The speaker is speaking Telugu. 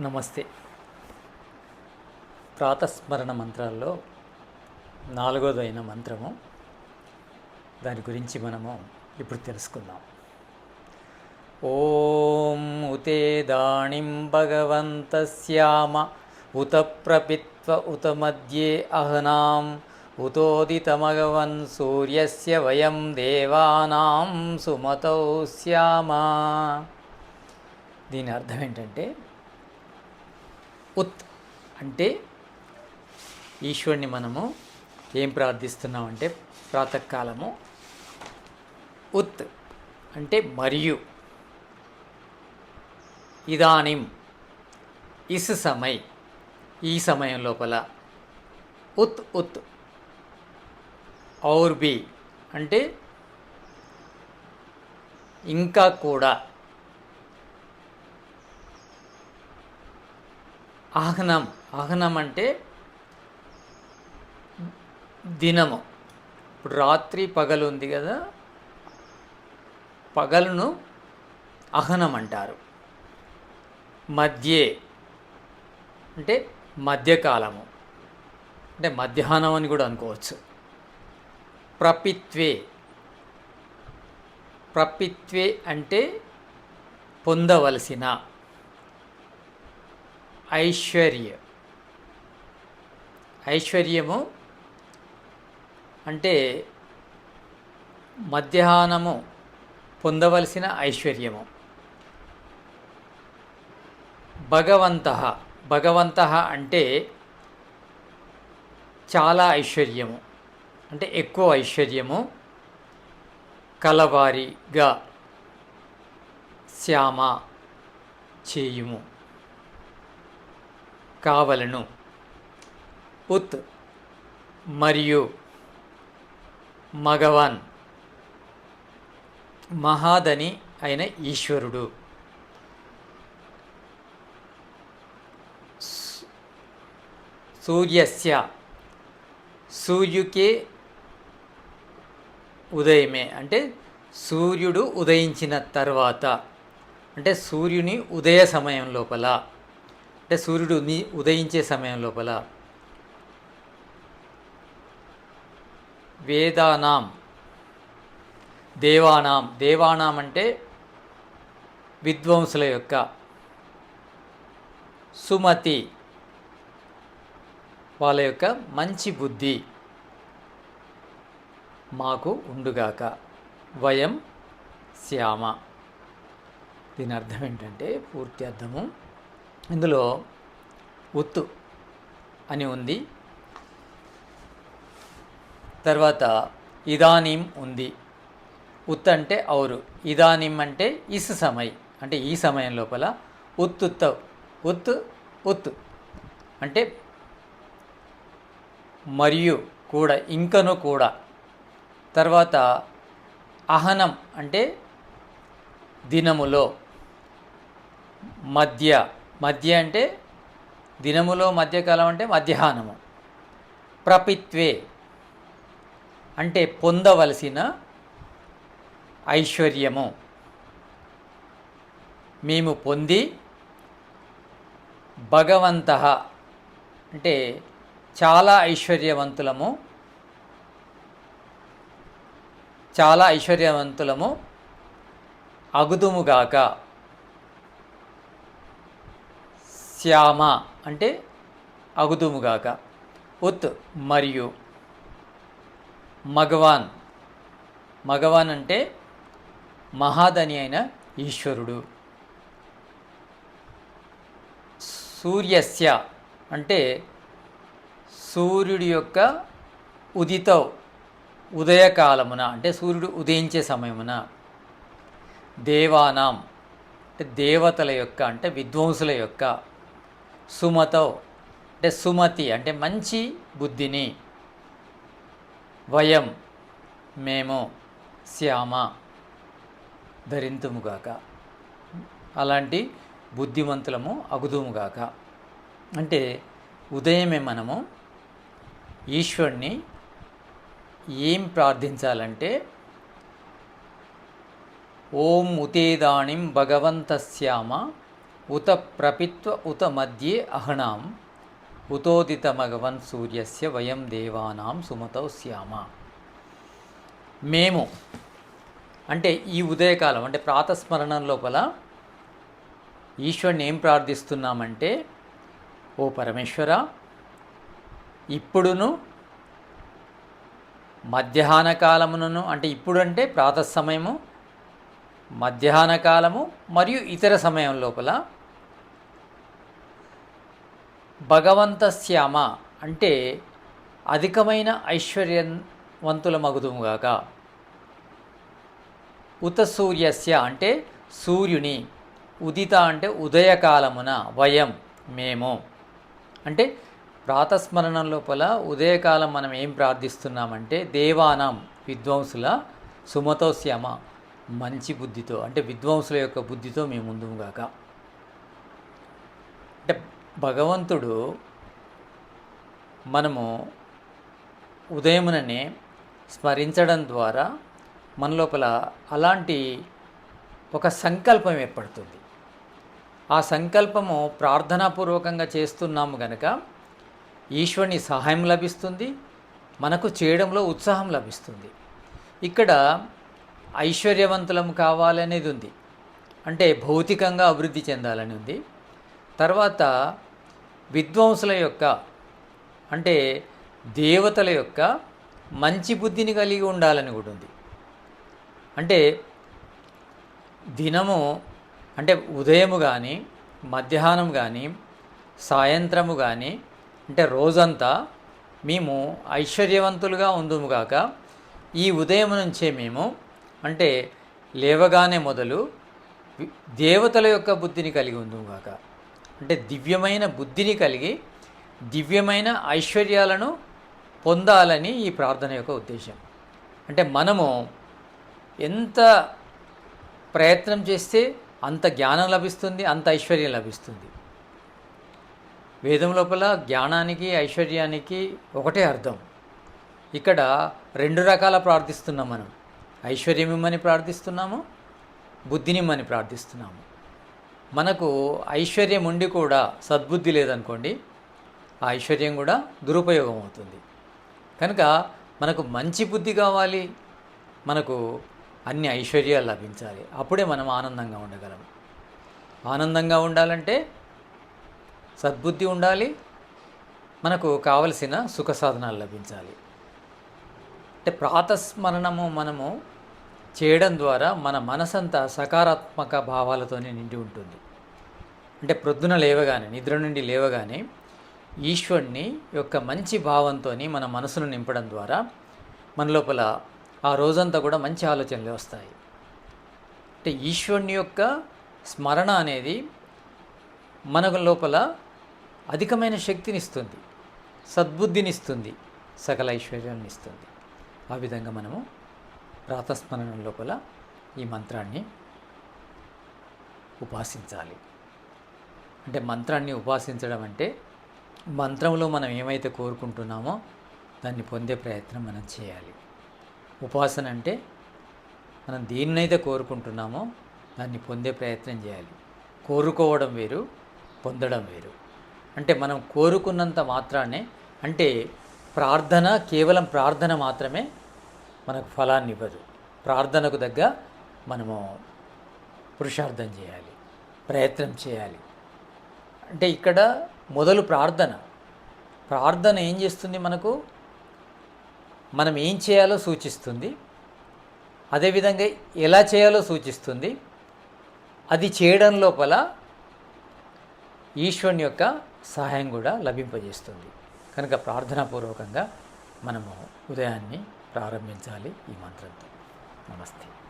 నమస్తే. ప్రాతస్మరణ మంత్రాల్లో నాలుగోదైన మంత్రము. దాని గురించి మనము ఇప్పుడు తెలుసుకుందాం. ఓం ఉతే దాణిం భగవంతస్యామ ఉత ప్రపిత్వ ఉత మధ్యే అహనాం ఉతోదితమగవన్ సూర్యస్య వయం దేవానాం సుమతౌ శ్యామ. దీని అర్థం ఏంటంటే ఉత్. అంటే ఈశ్వరుని మనము ఏం ప్రార్థిస్తున్నామంటే ప్రాతకాలము. ఉత్ అంటే మరియు. ఇదానిం. ఇస్ సమయ్. ఈ సమయం లోపల. ఉత్ ఉత్. ఔర్ బి. అంటే ఇంకా కూడా. ఆహ్నం. ఆహ్నం అంటే దినము. ఇప్పుడు రాత్రి పగలు ఉంది కదా పగలును అహనం అంటారు. మధ్యే అంటే మధ్యకాలము. అంటే మధ్యాహ్నం అని కూడా అనుకోవచ్చు. ప్రపిత్వే. ప్రపిత్వే అంటే పొందవలసిన. ఐశ్వర్య. ఐశ్వర్యము అంటే మధ్యాహ్నము పొందవలసిన ఐశ్వర్యము. భగవంత భగవంత అంటే చాలా ఐశ్వర్యము. అంటే ఎక్కువ ఐశ్వర్యము. కలవారిగా శ్యామ చేయుము. కావలను. ఉత్ మరియు మగవాన్ మహాదని అయిన ఈశ్వరుడు. సూర్యస్య సూర్యుకే ఉదయమే. అంటే సూర్యుడు ఉదయించిన తర్వాత అంటే సూర్యుని ఉదయ సమయం లోపల అంటే సూర్యుడు ఉదయించే సమయం లోపల వేదానాం దేవానాం దేవానాం అంటే విద్వాంసుల యొక్క సుమతి వాళ్ళ యొక్క మంచి బుద్ధి మాకు ఉండుగాక. వయం శ్యామ. దీని అర్థం ఏంటంటే పూర్తి అర్థము ఇందులో ఉత్తు అని ఉంది. తర్వాత ఇదానీం ఉంది. ఉత్ అంటే ఔరు. ఇదానీం అంటే ఇస్ సమయ్. అంటే ఈ సమయం లోపల ఉత్తుత్త ఉత్ ఉత్ అంటే మరియు కూడా ఇంకను కూడా. తర్వాత అహనం అంటే దినములో మధ్య మధ్య అంటే దినములో మధ్యకాలం అంటే మధ్యాహ్నము. ప్రపిత్వే అంటే పొందవలసిన ఐశ్వర్యము. మేము పొంది భగవంత అంటే చాలా ఐశ్వర్యవంతులము. చాలా ఐశ్వర్యవంతులము. అగుదుముగాక శ్యామ అంటే అగుదుముగాక. ఉత్ మరియు మగవాన్. మగవాన్ అంటే మహాదని అయిన ఈశ్వరుడు. సూర్యస్య అంటే సూర్యుడి యొక్క ఉదిత ఉదయకాలమున అంటే సూర్యుడు ఉదయించే సమయమున. దేవానాం అంటే దేవతల యొక్క అంటే విద్వాంసుల యొక్క. సుమతో. అంటే సుమతి అంటే మంచి బుద్ధిని. వయం మేము శ్యామ ధరింతుముగాక. అలాంటి బుద్ధిమంతులము అగుదుముగాక. అంటే ఉదయమే మనము ఈశ్వరుణ్ణి ఏం ప్రార్థించాలంటే ఓం ఉతేదాణిం భగవంతస్యామ ఉత ప్రపిత్వ ఉత మధ్యే అహణాం ఉతోదితమగవన్ సూర్యస్య వయం దేవానాం సుమతౌ శ్యామ మేము అంటే ఈ ఉదయకాలం అంటే ప్రాతస్మరణం లోపల ఈశ్వరుని ఏం ప్రార్థిస్తున్నామంటే ఓ పరమేశ్వర ఇప్పుడును మధ్యాహ్న కాలమును అంటే ఇప్పుడంటే ప్రాత సమయము మధ్యాహ్న కాలము మరియు ఇతర సమయం లోపల భగవంత శ్యామ అంటే అధికమైన ఐశ్వర్యవంతుల మగుదుముగాక ఉత సూర్యస్య అంటే సూర్యుని ఉదిత అంటే ఉదయకాలమున వయం మేము. అంటే ప్రాతస్మరణం లోపల ఉదయకాలం మనం ఏం ప్రార్థిస్తున్నామంటే దేవానాం విద్వాంసుల సుమతో శ్యామ. మంచి బుద్ధితో అంటే విద్వాంసుల యొక్క బుద్ధితో మేము ముందుగాక అంటే భగవంతుడు మనము ఉదయముననే స్మరించడం ద్వారా మన లోపల అలాంటి ఒక సంకల్పం ఏర్పడుతుంది. ఆ సంకల్పము ప్రార్థనాపూర్వకంగా చేస్తున్నాము గనక ఈశ్వరుని సహాయం లభిస్తుంది మనకు చేయడంలో ఉత్సాహం లభిస్తుంది. ఇక్కడ ఐశ్వర్యవంతులం కావాలనేది ఉంది. అంటే భౌతికంగా అభివృద్ధి చెందాలని ఉంది. తర్వాత విద్వాంసుల యొక్క అంటే దేవతల యొక్క మంచి బుద్ధిని కలిగి ఉండాలని కూడా ఉంది. అంటే దినము అంటే ఉదయము కానీ మధ్యాహ్నం కానీ సాయంత్రము కానీ అంటే రోజంతా మేము ఐశ్వర్యవంతులుగా ఉందుముగాక ఈ ఉదయం నుంచే మేము అంటే లేవగానే మొదలు దేవతల యొక్క బుద్ధిని కలిగి ఉందిగాక అంటే దివ్యమైన బుద్ధిని కలిగి దివ్యమైన ఐశ్వర్యాలను పొందాలని ఈ ప్రార్థన యొక్క ఉద్దేశం అంటే మనము ఎంత ప్రయత్నం చేస్తే అంత జ్ఞానం లభిస్తుంది అంత ఐశ్వర్యం లభిస్తుంది. వేదం లోపల జ్ఞానానికి ఐశ్వర్యానికి ఒకటే అర్థం. ఇక్కడ రెండు రకాల ప్రార్థిస్తున్నాం మనం. ఐశ్వర్యం ఇమ్మని ప్రార్థిస్తున్నాము బుద్ధినిమ్మని ప్రార్థిస్తున్నాము. మనకు ఐశ్వర్యం ఉండి కూడా సద్బుద్ధి లేదనుకోండి ఆ ఐశ్వర్యం కూడా దురుపయోగం అవుతుంది. కనుక మనకు మంచి బుద్ధి కావాలి మనకు అన్ని ఐశ్వర్యాలు లభించాలి. అప్పుడే మనం ఆనందంగా ఉండగలం. ఆనందంగా ఉండాలంటే సద్బుద్ధి ఉండాలి మనకు కావలసిన సుఖ సాధనాలు లభించాలి. అంటే ప్రాతస్మరణము మనము చేయడం ద్వారా మన మనసంతా సకారాత్మక భావాలతోనే నిండి ఉంటుంది. అంటే ప్రొద్దున లేవగానే నిద్ర నుండి లేవగానే ఈశ్వరుని యొక్క మంచి భావంతో మన మనసును నింపడం ద్వారా మన లోపల ఆ రోజంతా కూడా మంచి ఆలోచనలు వస్తాయి. అంటే ఈశ్వరుని యొక్క స్మరణ అనేది మన లోపల అధికమైన శక్తిని ఇస్తుంది సద్బుద్ధిని ఇస్తుంది సకల ఐశ్వర్యాన్ని ఇస్తుంది ఆ విధంగా మనము ప్రాతస్మరణ లోపల ఈ మంత్రాన్ని ఉపాసించాలి. అంటే మంత్రాన్ని ఉపాసించడం అంటే మంత్రంలో మనం ఏమైతే కోరుకుంటున్నామో దాన్ని పొందే ప్రయత్నం మనం చేయాలి. ఉపాసన అంటే మనం దేన్నైతే కోరుకుంటున్నామో దాన్ని పొందే ప్రయత్నం చేయాలి. కోరుకోవడం వేరు పొందడం వేరు. అంటే మనం కోరుకున్నంత మాత్రానే అంటే ప్రార్థన కేవలం ప్రార్థన మాత్రమే మనకు ఫలాన్ని ఇవ్వదు. ప్రార్థనకు దగ్గ మనము పురుషార్థం చేయాలి ప్రయత్నం చేయాలి. అంటే ఇక్కడ మొదలు ప్రార్థన. ప్రార్థన ఏం చేస్తుంది మనకు? మనం ఏం చేయాలో సూచిస్తుంది. అదేవిధంగా ఎలా చేయాలో సూచిస్తుంది. అది చేయడం లోపల ఈశ్వరుని యొక్క సహాయం కూడా లభింపజేస్తుంది. కనుక ప్రార్థనాపూర్వకంగా మనము ఉదయాన్ని ప్రారంభించాలి ఈ మంత్రంతో. నమస్తే.